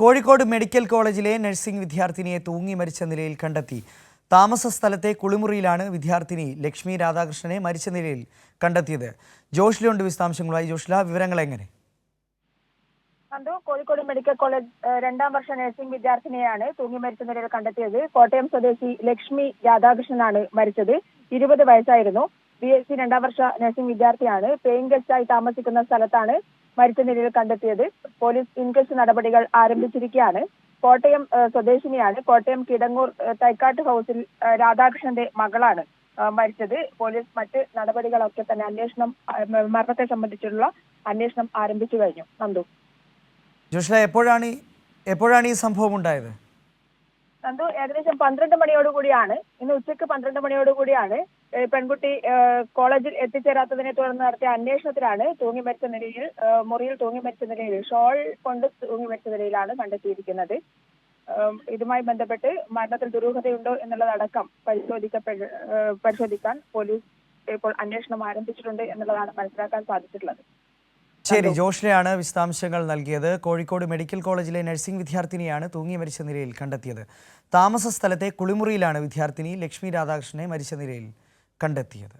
Kozhikode medical കോളേജിലെ nursing വിദ്യാർത്ഥിനിയെ തൂങ്ങി മരിച്ച നിലയിൽ കണ്ടെത്തി. താമസ സ്ഥലത്തെ കുളിമുറിയിലാണ് വിദ്യാർത്ഥിനി ലക്ഷ്മി രാധാകൃഷ്ണനെ മരിച്ച നിലയിൽ കണ്ടെത്തിയത്. ജോഷിലുണ്ട് വിശദാംശങ്ങളുമായി. ജോഷില വിവരങ്ങൾ എങ്ങനെ? കണ്ടു. കോഴിക്കോട് മെഡിക്കൽ കോളേജ് രണ്ടാം വർഷ നഴ്സിംഗ് വിദ്യാർത്ഥിനിയാണ് തൂങ്ങി മരിച്ച നിലയിൽ കണ്ടെത്തിയത്. കോട്ടയം സ്വദേശി ലക്ഷ്മി രാധാകൃഷ്ണനാണ് മരിച്ചത്. ഇരുപത് വയസ്സായിരുന്നു. ബി എസ് സി രണ്ടാം വർഷ നഴ്സിംഗ് വിദ്യാർത്ഥിയാണ്. പേയിങ് ഗസ്റ്റായി താമസിക്കുന്ന സ്ഥലത്താണ് മരിച്ച നിലയിൽ കണ്ടെത്തിയത്. പോലീസ് ഇൻക്വസ്റ്റ് നടപടികൾ ആരംഭിച്ചിരിക്കുകയാണ്. കോട്ടയം സ്വദേശിനിയാണ്. കോട്ടയം കിടങ്ങൂർ തൈക്കാട്ട് ഹൗസിൽ രാധാകൃഷ്ണന്റെ മകളാണ് മരിച്ചത്. പോലീസ് മറ്റ് നടപടികളൊക്കെ തന്നെ അന്വേഷണം മരണത്തെ സംബന്ധിച്ചുള്ള അന്വേഷണം ആരംഭിച്ചു കഴിഞ്ഞു. നന്ദു. എപ്പോഴാണ് എപ്പോഴാണ് ഈ സംഭവം ഉണ്ടായത്? നന്ദു ഏകദേശം പന്ത്രണ്ട് മണിയോടുകൂടിയാണ് ഇന്ന് ഉച്ചയ്ക്ക് പന്ത്രണ്ട് മണിയോടുകൂടിയാണ് കൂടിയാണ്. പെൺകുട്ടി കോളേജിൽ എത്തിച്ചേരാത്തതിനെ തുടർന്ന് നടത്തിയ അന്വേഷണത്തിലാണ് തൂങ്ങി മരിച്ച നിലയിൽ മുറിയിൽ തൂങ്ങി മരിച്ച നിലയിൽ ഷോൾ കൊണ്ട് തൂങ്ങി മരിച്ച നിലയിലാണ് കണ്ടെത്തിയിരിക്കുന്നത്. ഇതുമായി ബന്ധപ്പെട്ട് മരണത്തിൽ ദുരൂഹതയുണ്ടോ എന്നുള്ളതടക്കം പരിശോധിക്കപ്പെ ഏഹ് പരിശോധിക്കാൻ പോലീസ് ഇപ്പോൾ അന്വേഷണം ആരംഭിച്ചിട്ടുണ്ട് എന്നുള്ളതാണ് മനസ്സിലാക്കാൻ സാധിച്ചിട്ടുള്ളത്. ശരി ജോഷ്ലയാണ് വിശദാംശങ്ങൾ നൽകിയത്. കോഴിക്കോട് മെഡിക്കൽ കോളേജിലെ നഴ്സിംഗ് വിദ്യാർത്ഥിനിയാണ് തൂങ്ങി മരിച്ച നിലയിൽ കണ്ടെത്തിയത്. താമസ സ്ഥലത്തെ കുളിമുറിയിലാണ് വിദ്യാർത്ഥിനി ലക്ഷ്മി രാധാകൃഷ്ണനെ മരിച്ച നിലയിൽ കണ്ടെത്തിയത്.